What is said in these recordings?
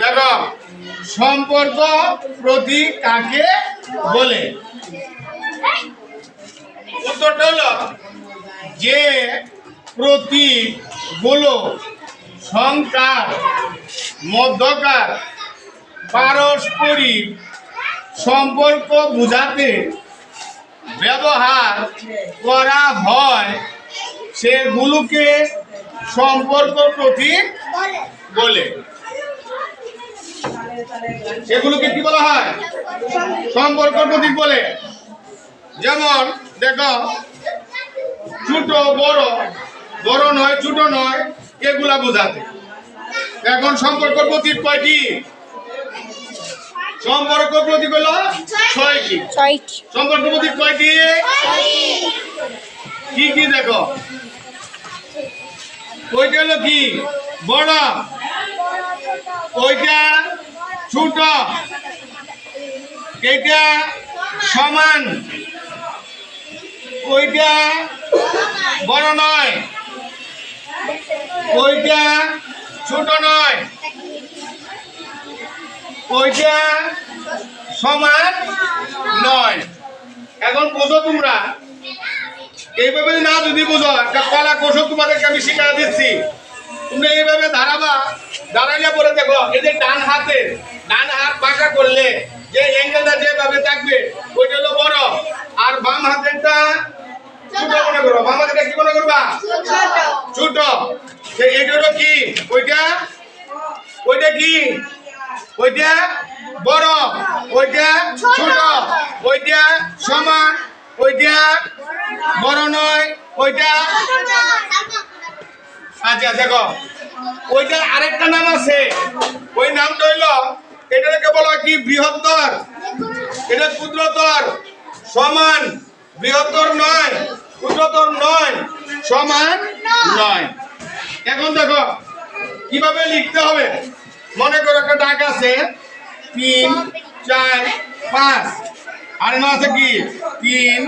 দেখো, সম্পর্ক প্রতীক কাকে বলে? উত্তরটা হলো, যে প্রতীকগুলো সংকার মধ্যকার পারস্পরিক সম্পর্ক বোঝাতে ব্যবহার করা হয়, সেগুলোকে সম্পর্ক প্রতীক বলে। সেগুলোকে কি বলা হয়? সম্পর্ক প্রতীক বলে। যেমন দেখো ছোট বড় বড় নয় ছোট নয় এগুলা বোঝাতে। এখন সম্পর্ক প্রতীক কয়টি? সম্পর্ক প্রতীক হলো ছয়টি। ছয়টি। সম্পর্ক প্রতীক কয়টি? কি কি দেখো? ওইটা হলো কি? বড়। ওইটা ছোট এটা সমান। ওইটা বড় নয়, ওইটা ছোট নয়, ওইটা সমান নয়। এখন বোঝো তোমরা। এইভাবে না যদি বোঝো, একটা কলা কৌশল তোমাদেরকে আমি শিখাই দিচ্ছি। তোমরা এইভাবে দাঁড়াবা দাঁড়াইলে পরে দেখো এদের ডান হাতে করলে যে অ্যাঙ্গেলটা যেভাবে থাকবে, ওইটা হলো বড়। আর বাম হাতেরটা ওইটা? ওইটা বড় নয়। ওইটা আচ্ছা দেখো। ওইটার আরেকটা নাম আছে। ওই নামটা হইল এটাকে বলা কি? বৃহত্তর। এটা ক্ষুদ্রতর। সমান বৃহত্তর নয়, ক্ষুদ্রতর নয়, সমান নয়। এখন দেখো, কীভাবে লিখতে হবে? মনে করো একটা ডাক আছে। তিন, চার, পাঁচ। আর না আছে কি? তিন,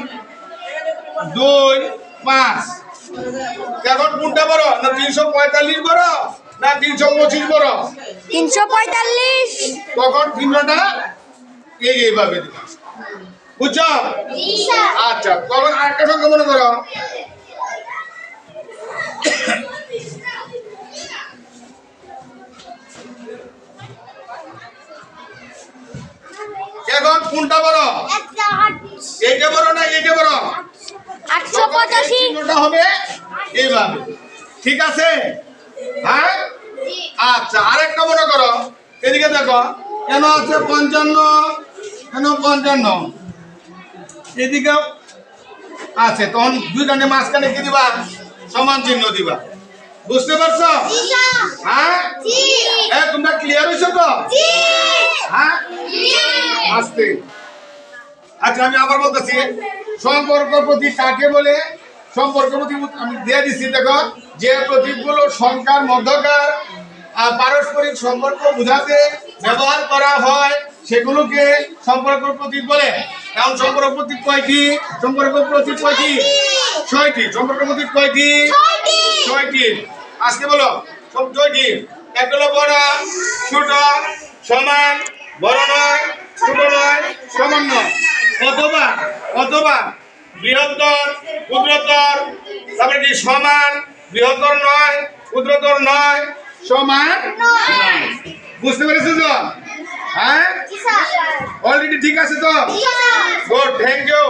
দুই, পাঁচ। এখন কোনটা বড়? না তিনশো পঁয়তাল্লিশ বড়? না তিনশো পঁচিশ বড়। তিনশো পঁয়তাল্লিশ। তখন এই এইভাবে দিলাম। বুঝছ? আচ্ছা তখন আরেকটা সংখ্যা মনে করো। এখন কোনটা বড়? এইটা বড় না এইটা বড়? আটশো পঁচাশি। হবে এইভাবে। ঠিক আছে? হ্যাঁ? আচ্ছা আরেকটা মনে করো। এদিকে দেখো কেন আছে পঞ্চান্ন? কেন পঞ্চান্ন? এদিকে আছে তখন দুইখানে মাঝখানে কি দিবা? সমান চিহ্ন দিবা। বুঝতে পারছ? হ্যাঁ? এ তোমরা ক্লিয়ার হয়েছো তো? হ্যাঁ? আসতে আচ্ছা আমি আবার বলতেছি সম্পর্ক প্রতি কাকে বলে সম্পর্ক আমি দিয়ে দিচ্ছি দেখো যে প্রতীকগুলো সংখ্যার মধ্যকার আহ, পারস্পরিক সম্পর্ক বোঝাতে ব্যবহার করা হয় সেগুলোকে সম্পর্ক প্রতীক বলে। এখন সম্পর্ক প্রতীক কয়টি? সম্পর্ক প্রতীক কয়টি? ছয়টি। সম্পর্ক প্রতীক কয়টি? ছয়টি। আজকে বলো সব ছয়টি? এক হলো বড় ছোট সমান বড় নয় ছোট নয় সমান নয়। অথবা অথবা বৃহত্তর ক্ষুদ্রতর তারপরে কি সমান? বৃহত্তর নয় ক্ষুদ্রতর নয় সমান বুঝতে পেরেছ তো? হ্যাঁ? অলরেডি ঠিক আছে তো? Good thank you